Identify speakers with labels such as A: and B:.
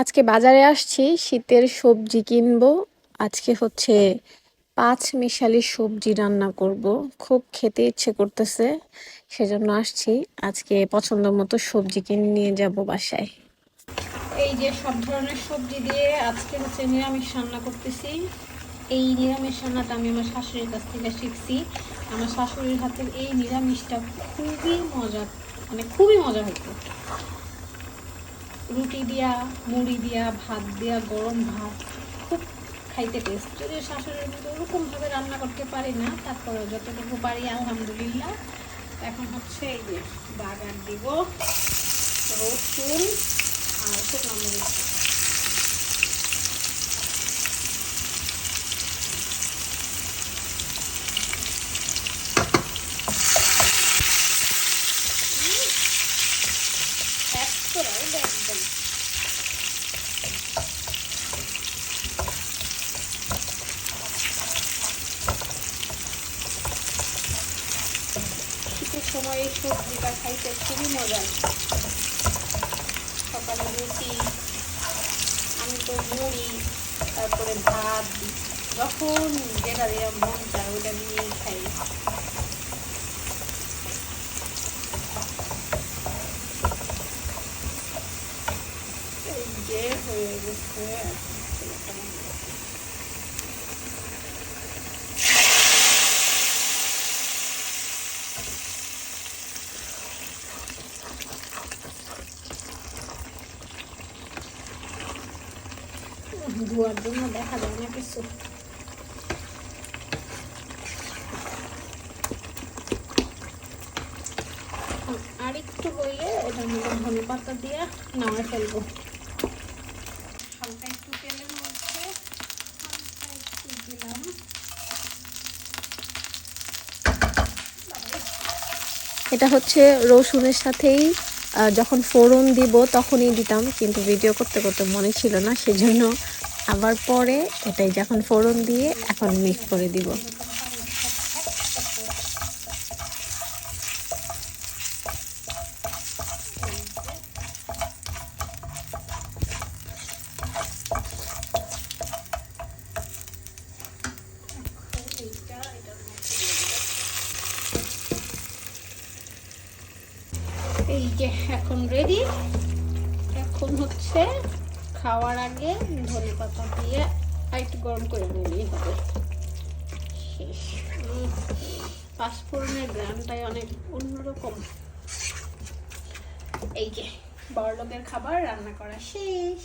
A: আজকে বাজারে আসছি, শীতের সবজি কিনবো। আজকে হচ্ছে পাঁচ মিশালি সবজি রান্না করব। খুব খেতে ইচ্ছে করতেছে, সেজন্য আসছি। আজকে পছন্দ মতো সবজি কিনে নিয়ে যাব বাসায়। এই যে সব ধরনের সবজি দিয়ে আজকে হচ্ছে নিরামিষ রান্না করতেছি। এই নিরামিষ রান্নাটা আমি আমার শাশুড়ির কাছ থেকে শিখছি। আমার শাশুড়ির হাতের এই নিরামিষটা খুবই মজা মানে খুবই মজা হতো। রুটি দিয়া, মুড়ি দিয়া, ভাত দেওয়া গরম ভাত, খুব খাইতে টেস্ট যদি শাশুড়ির মতো ওরকমভাবে রান্না করতে পারি না তারপরে যতটুকু পারি, আলহামদুলিল্লাহ। এখন হচ্ছে এই যে বাগার দিব, রসুন আর শুকনো মরিচ। একদম শীতের সময় এই সবজিটা খাইতে খুবই মজা। সকালে রুটি, আমি তো মুড়ি, তারপরে ভাত, যখন যেটা দিয়ে মন চায় ওটা নিয়েই খাই। হয়ে গেছে ধোয়ার জন্য দেখা যায় না কিছু আর একটু হইলে এটার মধ্যে ধনে পাতা দিয়ে নামায় ফেলবো এটা হচ্ছে রসুনের সাথেই যখন ফোড়ন দিব তখনই দিতাম, কিন্তু ভিডিও করতে করতে মনে ছিল না, সেজন্য আবার পরে এটাই যখন ফোড়ন দিয়ে এখন মিক্স করে দিব। এই যে এখন রেডি এখন হচ্ছে খাওয়ার আগে ধনে পাতা দিয়ে একটু গরম করে নিলেই হবে। শেষ। পাঁচফোড়নের গ্রামটাই অনেক অন্যরকম। এই যে বড়লোকের খাবার রান্না করা শেষ।